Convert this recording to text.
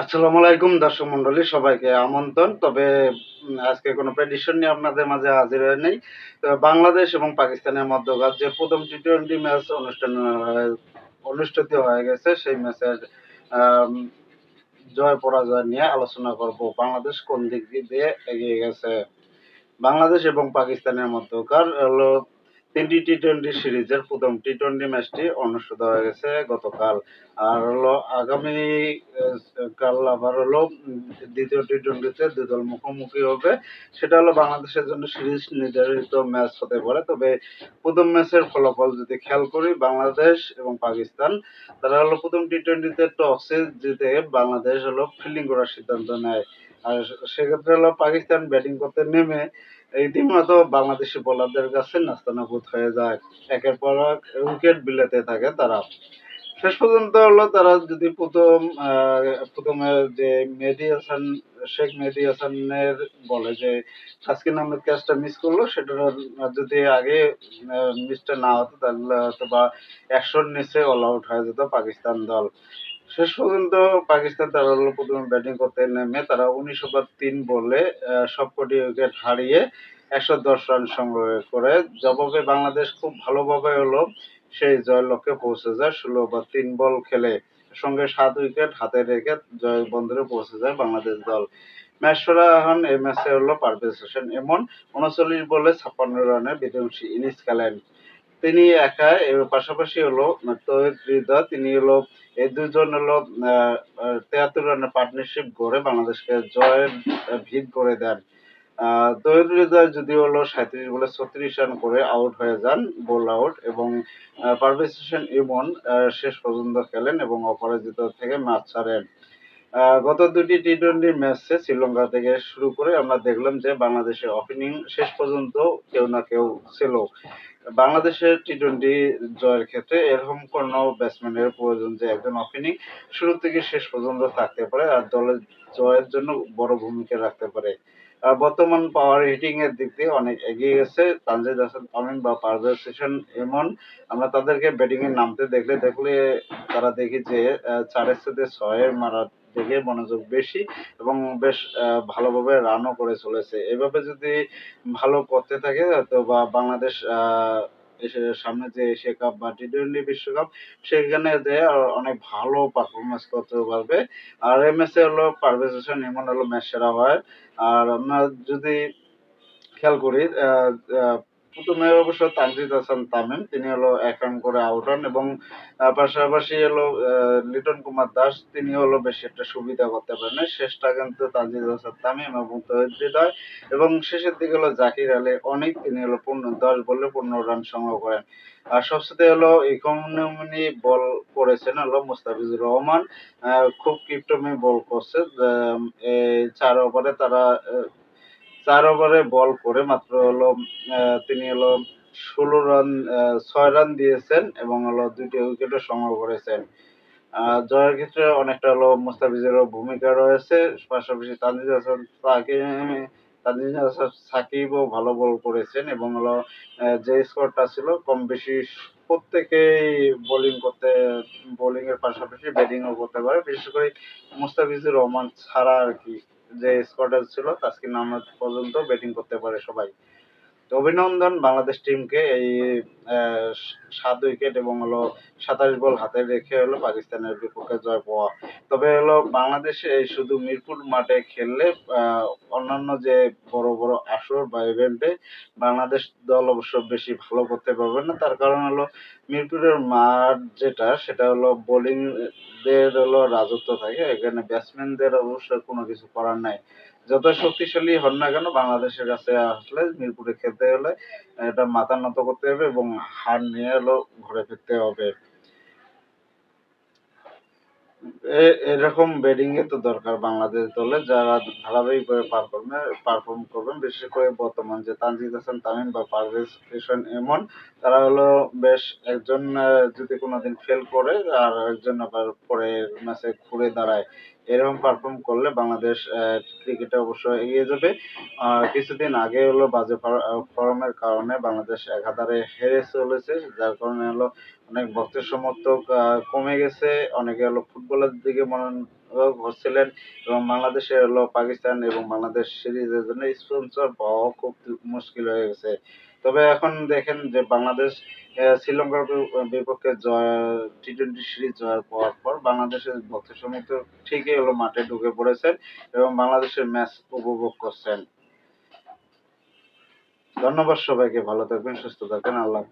আসসালামু আলাইকুম দর্শক মন্ডলী সবাইকে আমন্ত্রণ। তবে আজকে কোনো প্রেডিশন নিয়ে আপনাদের মাঝে হাজির হয়ে নেই। বাংলাদেশ এবং পাকিস্তানের মধ্যকার যে প্রথম টি টোয়েন্টি ম্যাচ অনুষ্ঠান অনুষ্ঠিত হয়ে গেছে, সেই ম্যাচের জয় পরাজয় নিয়ে আলোচনা করব। বাংলাদেশ কোন দিক দিয়ে এগিয়ে গেছে? বাংলাদেশ এবং পাকিস্তানের মধ্যকার হলো তিনটি টি টোয়েন্টি সিরিজের প্রথম টি টোয়েন্টি ম্যাচটি অনুষ্ঠিত হয়ে গেছে গতকাল। আর হলো আগামী, কাল আবার হলো দ্বিতীয় টি টোয়েন্টিতে দুই দল মুখোমুখি হবে। সেটা হলো বাংলাদেশের জন্য সিরিজ নির্ধারিত ম্যাচ হতে পারে। তবে প্রথম ম্যাচের ফলাফল যদি খেয়াল করি, বাংলাদেশ এবং পাকিস্তান, তারা হলো প্রথম টি টোয়েন্টিতে টসে জিতে বাংলাদেশ হলো ফিল্ডিং করার সিদ্ধান্ত নেয়। আর সেক্ষেত্রে হলো পাকিস্তান ব্যাটিং করতে নেমে রীতিমতো বাংলাদেশি বোলারদের কাছে নাস্তানাবুদ হয়ে যায়। একের পর এক উইকেট বিলেতে থাকে তারা। শেষ পর্যন্ত হলো তারা যদি প্রথম প্রথমে যে মেহেদি হাসান, শেখ মেহেদি হাসানের বলে যে তাসকিন আহমেদ ক্যাচটা মিস করল সেটা যদি আগে মিসটা না হতো, তাহলে হয়তো বা একশোর নিচে অল আউট হয়ে যেত পাকিস্তান দল। শেষ পর্যন্ত পাকিস্তান তারা হলো প্রথমে ব্যাটিং করতে নেমে তারা উনিশ ওভার তিন বলে সবকটি উইকেট হারিয়ে একশো দশ রান সংগ্রহ করে। জবাবে বাংলাদেশ খুব ভালোভাবে হলো সেই জয়ের লক্ষ্যে পৌঁছে যায়। ষোলো ওভার তিন বল খেলে সঙ্গে সাত উইকেট হাতে রেখে জয় বন্দরে পৌঁছে যায় বাংলাদেশ দল। ম্যাচ হন এই ম্যাচে হলো পারভেজ হোসেন এমন উনচল্লিশ বলে ছাপ্পান্ন রানের বিধ্বংসী ইনিংস খেলেন। তিনি একা এর পাশাপাশি হলো তৈয়দ হৃদয় তিনি হলো এই দুজন হলো তেহাত্তর রানের পার্টনারশিপ গড়ে বাংলাদেশকে জয়ের ভিত করে দেন। তৈয়দ হৃদয় যদি হলো সাঁত্রিশ বলে ছত্রিশ রান করে আউট হয়ে যান বোল আউট এবং পারভেজ হোসেন ইমন শেষ পর্যন্ত খেলেন এবং অপরাজিত থেকে ম্যাচ ছাড়েন। গত দুটি টি টোয়েন্টি ম্যাচে শ্রীলঙ্কা থেকে শুরু করে আমরা দেখলাম যে বাংলাদেশের ওপেনিং শেষ পর্যন্ত কেউ না কেউ ছিল। বাংলাদেশের টি টোয়েন্টি জয়ের ক্ষেত্রে এরকম কোনো ব্যাটসম্যানের প্রয়োজন যে একজন ওপেনিং শুরু থেকে শেষ পর্যন্ত থাকতে পারে আর দলের জয়ের জন্য বড় ভূমিকা রাখতে পারে। আর বর্তমান পাওয়ার হিটিং এর দিক দিয়ে অনেক এগিয়ে গেছে। তানজিদ হাসান তামিম বা পারভেজ সেশন এমন। আমরা তাদেরকে ব্যাটিং এ নামতে দেখলে দেখলে তারা দেখি যে সাথে ছয়ের মারা দিকে মনোযোগ বেশি এবং বেশ ভালোভাবে রানও করে চলেছে। এভাবে যদি ভালো করতে থাকে হয়তো বা বাংলাদেশ সামনে যে এশিয়া কাপ বা টি টোয়েন্টি বিশ্বকাপ, সেখানে যে অনেক ভালো পারফরমেন্স করতে পারবে। আর এম এস ম্যাচে হলো পারভেজ হোসেন এমন হলো ম্যাচ সেরা হয়। আর আমরা যদি খেয়াল করি প্রথমে অবশ্য তানজিদ হাসান তামিম, তিনি হলো এক রান করে আউট হন এবং পাশাপাশি হলো লিটন কুমার দাস তিনি হলো বেশি একটা সুবিধা করতে পারেন শেষটা কিন্তু তানজিদ হাসান তামিম এবং তহিদ হৃদয় এবং শেষের দিকে হলো জাকির আলী, অনেক, তিনি হলো পনেরো দশ বলে পনেরো রান সংগ্রহ করেন। আর সবচেয়ে হলো ইকোনমি বল করেছেন হলো মুস্তাফিজুর রহমান। খুব কিপটমি বল করছে। চার ওভারে তারা চার ওভারে বল করে মাত্র হলো তিনি হলো ষোলো রান ছয় রান দিয়েছেন এবং হলো দুইটি উইকেটও সংগ্রহ করেছেন। জয়ের ক্ষেত্রে অনেকটা হলো মুস্তাফিজেরও ভূমিকা রয়েছে, পাশাপাশি তানজিদ হাসান তাকে তানজিদ হাসান সাকিবও ভালো বল করেছেন এবং হলো যে স্কোরটা ছিল কম বেশি প্রত্যেকেই বোলিং করতে, বোলিংয়ের পাশাপাশি ব্যাটিংও করতে পারে। বিশেষ করে মুস্তাফিজুর রহমান ছাড়া আর কি। যে স্কোয়াডার ছিল, তাসকিন আহমেদ পর্যন্ত ব্যাটিং করতে পারে সবাই। তো অভিনন্দন বাংলাদেশ টিমকে এই সাত উইকেট এবং হলো সাতাশ বল হাতে রেখে হলো পাকিস্তানের বিপক্ষে জয় পাওয়া। তবে হলো বাংলাদেশে এই শুধু মিরপুর মাঠে খেললে অন্যান্য যে বড় বড় আসর বা ইভেন্টে বাংলাদেশ দল অবশ্য বেশি ভালো করতে পারবে না। তার কারণ হলো মিরপুরের মাঠ যেটা, সেটা হলো বোলিং দের হলো রাজত্ব থাকে, এখানে ব্যাটসম্যানদের অবশ্য কোনো কিছু করার নাই। যত শক্তিশালী হন না কেন বাংলাদেশের কাছে আসলে মিরপুরে খেলতে হলে এটা মাথা নত করতে হবে এবং হার নিয়ে হলো ঘুরে ফিরতে হবে। এরকম ব্যাটিং এ তো দরকার বাংলাদেশ দলে, যারা ধারাবাহিকভাবে পারফর্ম পারফর্ম করবেন, বিশেষ করে বর্তমান যে তানজিদ হাসান, তামিম বা পারভেজ হোসেন এমন, তারা হলো বেশ একজন যদি কোনোদিন ফেল করে, আর একজন আবার পরে ম্যাচে ঘুরে দাঁড়ায়, এরকম পারফর্ম করলে বাংলাদেশ ক্রিকেটে অবশ্যই এগিয়ে যাবে। আর কিছুদিন আগে হলো বাজে ফর্মের কারণে বাংলাদেশ একাধারে হেরে চলেছে, যার কারণে হলো অনেক ভক্তের সমর্থক কমে গেছে অনেকে হলো ফুটবলের দিকে মন হচ্ছিলেন এবং বাংলাদেশে হলো পাকিস্তান এবং বাংলাদেশ সিরিজের জন্য স্পন্সর পাওয়া খুব মুশকিল হয়ে গেছে তবে এখন দেখেন যে বাংলাদেশ শ্রীলঙ্কার বিপক্ষে জয় টি টোয়েন্টি সিরিজ জয়ের পর পর বাংলাদেশের ভক্ত সমর্থক ঠিকই হলো মাঠে ঢুকে পড়েছেন এবং বাংলাদেশের ম্যাচ উপভোগ করছেন ধন্যবাদ সবাইকে, ভালো থাকবেন, সুস্থ থাকবেন, আল্লাহ।